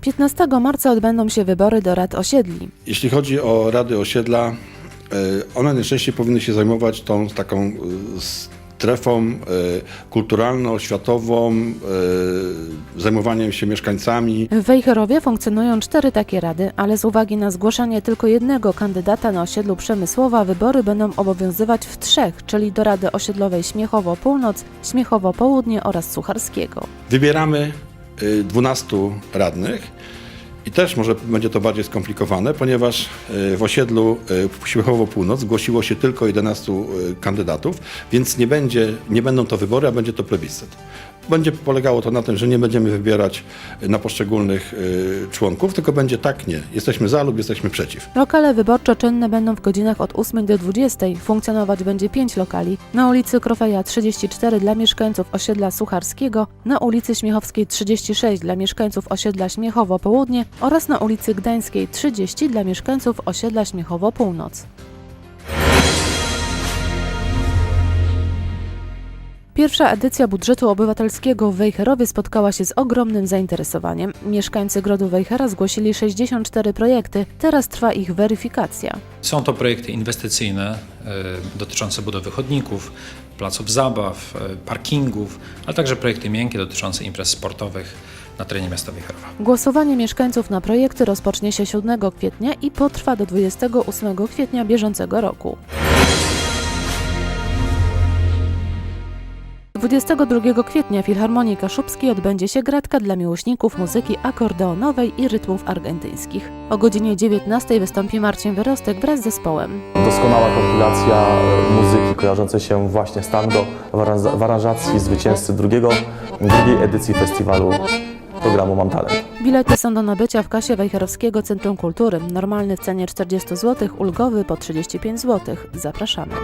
15 marca odbędą się wybory do rad osiedli. Jeśli chodzi o rady osiedla, e, one najczęściej powinny się zajmować tą taką e, strefą e, kulturalno-oświatową, zajmowaniem się mieszkańcami. W Wejherowie funkcjonują cztery takie rady, ale z uwagi na zgłaszanie tylko jednego kandydata na osiedlu Przemysłowa wybory będą obowiązywać w trzech, czyli do Rady Osiedlowej Śmiechowo Północ, Śmiechowo Południe oraz Sucharskiego. Wybieramy 12 radnych. I też może będzie to bardziej skomplikowane, ponieważ e, w osiedlu e, Śmiechowo Północ zgłosiło się tylko 11 e, kandydatów, więc nie, będzie, nie będą to wybory, a będzie to plebiscyt. Będzie polegało to na tym, że nie będziemy wybierać e, na poszczególnych e, członków, tylko będzie tak, nie. Jesteśmy za lub jesteśmy przeciw. Lokale wyborcze czynne będą w godzinach od 8 do 20. Funkcjonować będzie 5 lokali. Na ulicy Krofeja 34 dla mieszkańców osiedla Sucharskiego, na ulicy Śmiechowskiej 36 dla mieszkańców osiedla Śmiechowo Południe oraz na ulicy Gdańskiej 30 dla mieszkańców osiedla Śmiechowo Północ. Pierwsza edycja budżetu obywatelskiego w Wejherowie spotkała się z ogromnym zainteresowaniem. Mieszkańcy Grodu Wejhera zgłosili 64 projekty, teraz trwa ich weryfikacja. Są to projekty inwestycyjne e, dotyczące budowy chodników, placów zabaw, e, parkingów, ale także projekty miękkie dotyczące imprez sportowych na terenie miasta Wejherowa. Głosowanie mieszkańców na projekty rozpocznie się 7 kwietnia i potrwa do 28 kwietnia bieżącego roku. 22 kwietnia w Filharmonii Kaszubskiej odbędzie się gratka dla miłośników muzyki akordeonowej i rytmów argentyńskich. O godzinie 19 wystąpi Marcin Wyrostek wraz z zespołem. Doskonała kompilacja e, muzyki kojarzącej się właśnie z tango w aranżacji zwycięzcy drugiego, drugiej edycji festiwalu programu Mam Talent. Bilety są do nabycia w kasie Wejherowskiego Centrum Kultury. Normalny w cenie 40 zł, ulgowy po 35 zł. Zapraszamy.